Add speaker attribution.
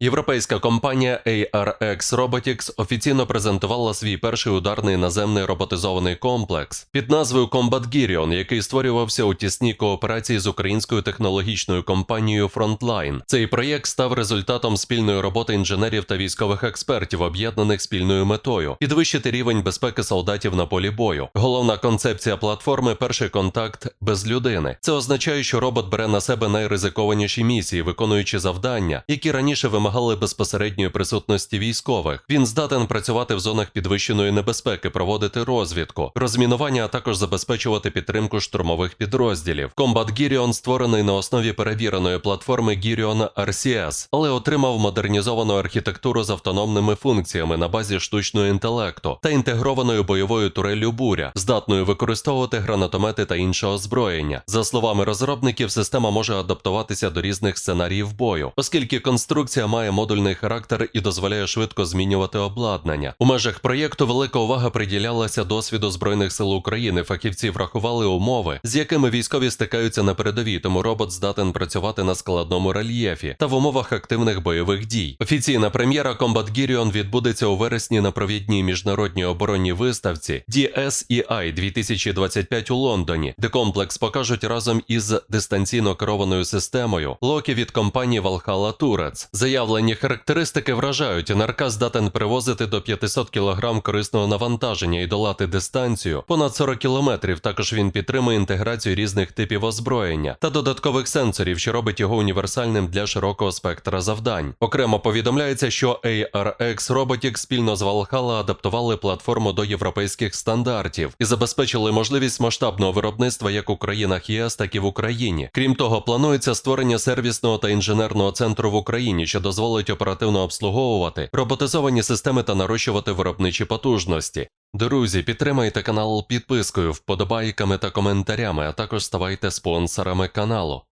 Speaker 1: Європейська компанія ARX Robotics офіційно презентувала свій перший ударний наземний роботизований комплекс під назвою Combat Girion, який створювався у тісній кооперації з українською технологічною компанією Frontline. Цей проєкт став результатом спільної роботи інженерів та військових експертів, об'єднаних спільною метою підвищити рівень безпеки солдатів на полі бою. Головна концепція платформи перший контакт без людини. Це означає, що робот бере на себе найризикованіші місії, виконуючи завдання, які раніше вимагали безпосередньої присутності військових. Він здатен працювати в зонах підвищеної небезпеки, проводити розвідку, розмінування, а також забезпечувати підтримку штурмових підрозділів. Combat Girion створений на основі перевіреної платформи Girion RCS, але отримав модернізовану архітектуру з автономними функціями на базі штучного інтелекту та інтегрованою бойовою турелью буря, здатною використовувати гранатомети та інше озброєння. За словами розробників, система може адаптуватися до різних сценаріїв бою, оскільки конструкція має модульний характер і дозволяє швидко змінювати обладнання. У межах проєкту велика увага приділялася досвіду збройних сил України. Фахівці врахували умови, з якими військові стикаються на передовій, тому робот здатен працювати на складному рельєфі та в умовах активних бойових дій. Офіційна прем'єра Combat Girion відбудеться у вересні на провідній міжнародній оборонній виставці DSEI 2025 у Лондоні, де комплекс покажуть разом із дистанційно керованою системою Локі від компанії Valhalla Turrets. Заявлені характеристики вражають. НРК здатен привозити до 500 кг корисного навантаження і долати дистанцію понад 40 км. Також він підтримує інтеграцію різних типів озброєння та додаткових сенсорів, що робить його універсальним для широкого спектра завдань. Окремо повідомляється, що ARX Robotics спільно з Valhalla адаптували платформу до європейських стандартів і забезпечили можливість масштабного виробництва як у країнах ЄС, так і в Україні. Крім того, планується створення сервісного та інженерного центру в Україні, що дозволить оперативно обслуговувати роботизовані системи та нарощувати виробничі потужності. Друзі, підтримайте канал підпискою, вподобайками та коментарями, а також ставайте спонсорами каналу.